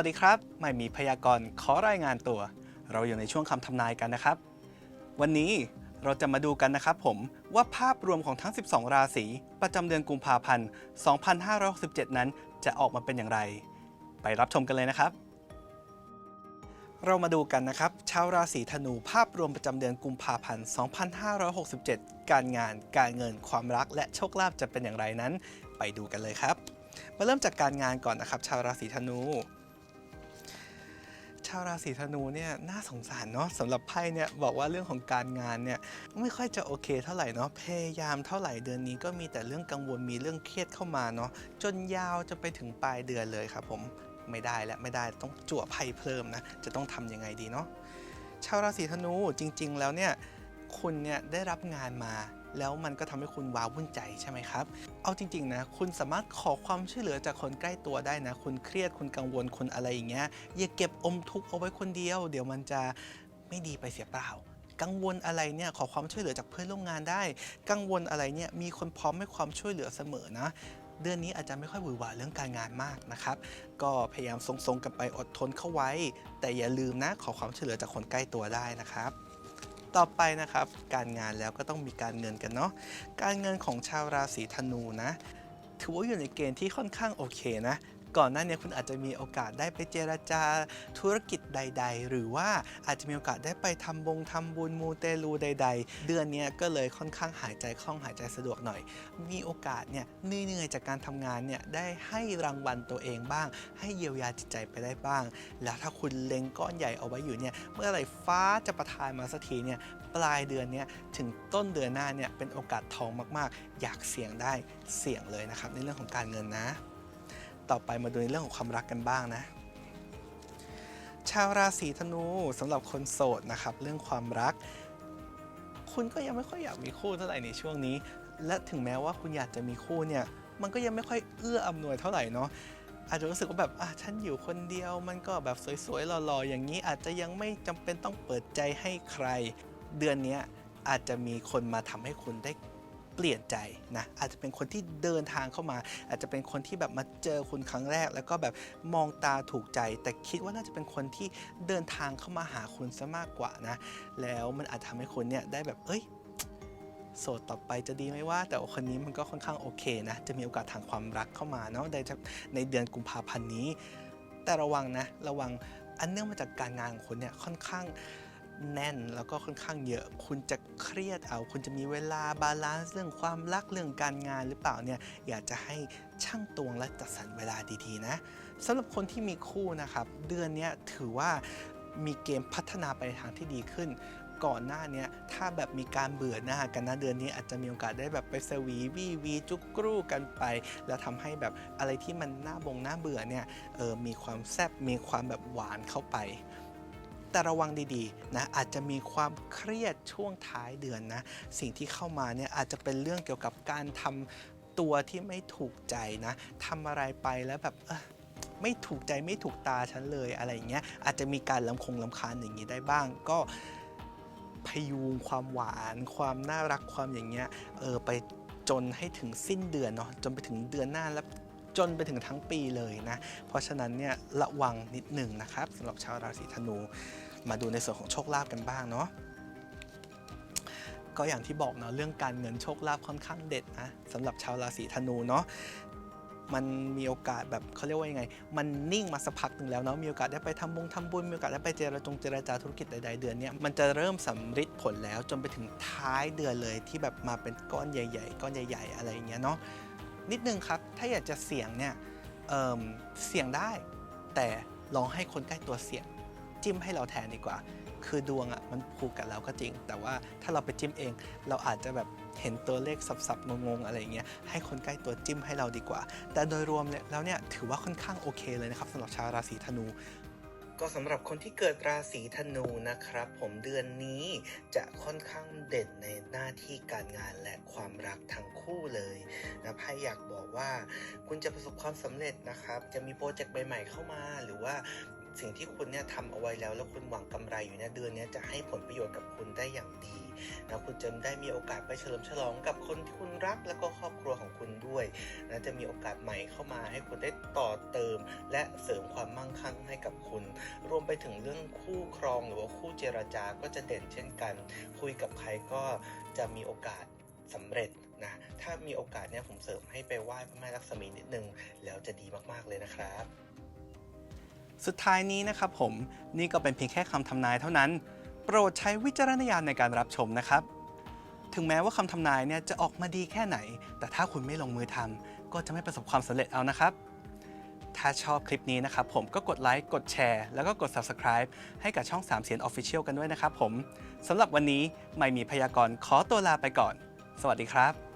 วัสดีครับไม่มีพยากรณ์ขอรายงานตัว เราอยู่ในช่วงคำทำนายกันนะครับ วันนี้เราจะมาดูกันนะครับผมว่าภาพรวมของทั้ง 12 ราศีประจำเดือนกุมภาพันธ์ 2567 นั้นจะออกมาเป็นอย่างไร ไปรับชมกันเลยนะครับ เรามาดูกันนะครับ ชาวราศีธนูภาพรวมประจำเดือนกุมภาพันธ์ 2567 การงาน การเงิน ความรัก และโชคลาภจะเป็นอย่างไรนั้น ไปดูกันเลยครับ มาเริ่มจากการงานก่อนนะครับ ชาวราศีธนู ชาวราศีธนูเนี่ยน่าสงสารเนาะสำหรับไพ่เนี่ยบอกว่าเรื่องของการงานเนี่ยไม่ค่อยจะโอเคเท่าไหร่เนาะพยายามเท่าไหร่เดือนนี้ก็มีแต่เรื่องกังวลมีเรื่องเครียดเข้ามาเนาะจนยาวจะไปถึงปลายเดือนเลยครับผมไม่ได้และไม่ได้ต้องจั่วไพ่เพิ่มนะจะต้องทำยังไงดีเนาะชาวราศีธนูจริง ๆ แล้วเนี่ยคุณเนี่ยได้รับงานมา แล้วมันก็ทำให้คุณว้าวุ่นใจใช่ไหมครับ เอาจริงๆนะคุณสามารถขอความช่วยเหลือจากคนใกล้ตัวได้นะ คุณเครียดคุณกังวลคุณอะไรอย่างเงี้ยอย่าเก็บอมทุกข์เอาไว้คนเดียว เดี๋ยวมันจะไม่ดีไปเสียเปล่ากังวลอะไรเนี่ยขอความช่วยเหลือจากเพื่อนร่วมงานได้ กังวลอะไรเนี่ยมีคนพร้อมให้ความช่วยเหลือเสมอนะ เดือนนี้อาจจะไม่ค่อยหวือหวาเรื่องการงานมากนะครับ ก็พยายามทรงๆกันไปอดทนเข้าไว้ แต่อย่าลืมนะขอความช่วยเหลือจากคนใกล้ตัวได้นะครับ ต่อไปนะครับ การงานแล้วก็ต้องมีการเงินกันเนาะการเงินของชาวราศีธนูนะ ถือว่าอยู่ในเกณฑ์ที่ค่อนข้างโอเคนะ ก่อนหน้านี้คุณอาจจะมีโอกาสได้ไปเจรจาธุรกิจใด ๆ หรือว่าอาจจะมีโอกาสได้ไปทำบงทำบุญมูเตลูใด ๆ เดือนนี้ก็เลยค่อนข้างหายใจคล่องหายใจสะดวกหน่อย มีโอกาสเนี่ยเหนื่อยๆจากการทำงานเนี่ยได้ให้รางวัลตัวเองบ้าง ให้เยียวยาจิตใจไปได้บ้าง แล้วถ้าคุณเล็งก้อนใหญ่เอาไว้อยู่เนี่ยเมื่อไหร่ฟ้าจะประทานมาสักทีเนี่ยปลายเดือนเนี่ยถึงต้นเดือนหน้าเนี่ยเป็นโอกาสทองมากๆ อยากเสี่ยงได้เสี่ยงเลยนะครับในเรื่องของการเงินนะ ต่อไปมาดูในเรื่องของความรักกันบ้างนะ ชาวราศีธนูสำหรับคนโสดนะครับ เรื่องความรัก คุณก็ยังไม่ค่อยอยากมีคู่เท่าไหร่ในช่วงนี้ และถึงแม้ว่าคุณอยากจะมีคู่เนี่ย มันก็ยังไม่ค่อยเอื้ออำนวยเท่าไหร่เนาะอาจจะรู้สึกว่าแบบอะฉันอยู่คนเดียว มันก็แบบสวยๆหล่อๆอย่างนี้อาจจะยังไม่จำเป็นต้องเปิดใจให้ใคร เดือนนี้อาจจะมีคนมาทำให้คุณได้ เปลี่ยนใจนะอาจจะเป็นคนที่เดินทางเข้ามา อาจจะเป็นคนที่แบบมาเจอคุณครั้งแรก แล้วก็แบบมองตาถูกใจ แต่คิดว่าน่าจะเป็นคนที่เดินทางเข้ามาหาคุณซะมากกว่านะแล้วมันอาจทำให้คุณเนี่ยได้แบบเอ้ยโสดต่อไปจะดีไหมว่า แต่คนนี้มันก็ค่อนข้างโอเคนะ จะมีโอกาสทางความรักเข้ามาเนาะในในเดือนกุมภาพันธ์นี้ แต่ระวังนะ ระวังอันเนื่องมาจากการงานของคุณเนี่ยค่อนข้าง แน่นแล้วก็ค่อนข้างเยอะ คุณจะเครียดเอา คุณจะมีเวลาบาลานซ์เรื่องความรักเรื่องการงานหรือเปล่าเนี่ยอยากจะให้ช่างตวงและจัดสรรเวลาดีๆนะสำหรับคนที่มีคู่นะครับ เดือนนี้ถือว่ามีเกมพัฒนาไปในทางที่ดีขึ้นก่อนหน้านี้ถ้าแบบมีการเบื่อหน้ากันนะเดือนนี้อาจจะมีโอกาสได้แบบไปสวีวีวีจุกกรูกันไป แล้วทำให้แบบอะไรที่มันน่าบงน่าเบื่อเนี่ยเออมีความแซ่บมีความแบบหวานเข้าไป แต่ระวังดีๆนะอาจจะมีความเครียดช่วงท้ายเดือนนะสิ่งที่เข้ามาเนี่ยอาจจะเป็นเรื่องเกี่ยวกับการทำตัวที่ไม่ถูกใจนะทำอะไรไปแล้วแบบไม่ถูกใจไม่ถูกตาฉันเลยอะไรอย่างเงี้ยอาจจะมีการลำคงลำคาญอย่างนี้ได้บ้าง ก็พยุงความหวาน ความน่ารักความอย่างเงี้ยเออไปจนให้ถึงสิ้นเดือนเนาะจนไปถึงเดือนหน้าแล้ว จนไปถึงทั้งปีเลยนะ เพราะฉะนั้นเนี่ยระวังนิดหนึ่งนะครับสำหรับชาวราศีธนู มาดูในส่วนของโชคลาภกันบ้างเนาะก็อย่างที่บอกเนาะเรื่องการเงินโชคลาภค่อนข้างเด็ดนะสำหรับชาวราศีธนูเนาะมันมีโอกาสแบบเขาเรียกว่ายังไง มันนิ่งมาสักพักหนึ่งแล้วเนาะ มีโอกาสได้ไปทำบุญทำบุญ มีโอกาสได้ไปเจรจงเจรจาธุรกิจใดๆเดือนนี้มันจะเริ่มสำฤทธิ์ผลแล้วจนไปถึงท้ายเดือนเลยที่แบบมาเป็นก้อนใหญ่ ๆ ก้อนใหญ่ ๆ อะไรอย่างเงี้ยเนาะ นิดนึงครับ ถ้าอยากจะเสี่ยงเนี่ยเเสี่ยงได้ แต่ลองให้คนใกล้ตัวเสี่ยง จิ้มให้เราแทนดีกว่า คือดวงอะ่ะมันผูกกับเราก็จริง แต่ว่าถ้าเราไปจิ้มเอง เราอาจจะแบบเห็นตัวเลขสับๆงงๆอะไรเงี้ยให้คนใกล้ตัวจิ้มให้เราดีกว่า แต่โดยรวมเนี่ยแล้วเนี่ยถือว่าค่อนข้างโอเคเลยนะครับสำหรับชาวราศีธนู ก็สำหรับคนที่เกิดราศีธนูนะครับ ผมเดือนนี้จะค่อนข้างเด่นในหน้าที่การงานและความรักทั้งคู่เลยนะไพ่อยากบอกว่า คุณจะประสบความสำเร็จนะครับ จะมีโปรเจกต์ใหม่ๆเข้ามา หรือว่า สิ่งที่คุณเนี่ยทำเอาไว้แล้ว แล้วคุณหวังกำไรอยู่เนี่ยเดือนนี้จะให้ผลประโยชน์กับคุณได้อย่างดีนะคุณจะได้มีโอกาสไปเฉลิมฉลองกับคนที่คุณรักแล้วก็ครอบครัวของคุณด้วยนะจะมีโอกาสใหม่เข้ามาให้คุณได้ต่อเติม และเสริมความมั่งคั่งให้กับคุณ รวมไปถึงเรื่องคู่ครองหรือว่าคู่เจรจาก็จะเด่นเช่นกัน คุยกับใครก็จะมีโอกาสสำเร็จนะถ้ามีโอกาสเนี่ยผมเสริมให้ไปไหว้พระแม่ลักษมีนิดนึงแล้วจะดีมากๆเลยนะครับ สุดท้ายนี้นะครับผมนี่ก็เป็นเพียงแค่คำทำนายเท่านั้น โปรดใช้วิจารณญาณในการรับชมนะครับ ถึงแม้ว่าคำทำนายเนี่ยจะออกมาดีแค่ไหน แต่ถ้าคุณไม่ลงมือทำก็จะไม่ประสบความสำเร็จเอานะครับ ถ้าชอบคลิปนี้นะครับผมก็กดไลค์กดแชร์แล้วก็กด Subscribe ให้กับช่อง 3 เสียน Official กันด้วยนะครับผมสำหรับวันนี้ไม่มีพยากรณ์ขอตัวลาไปก่อน สวัสดีครับ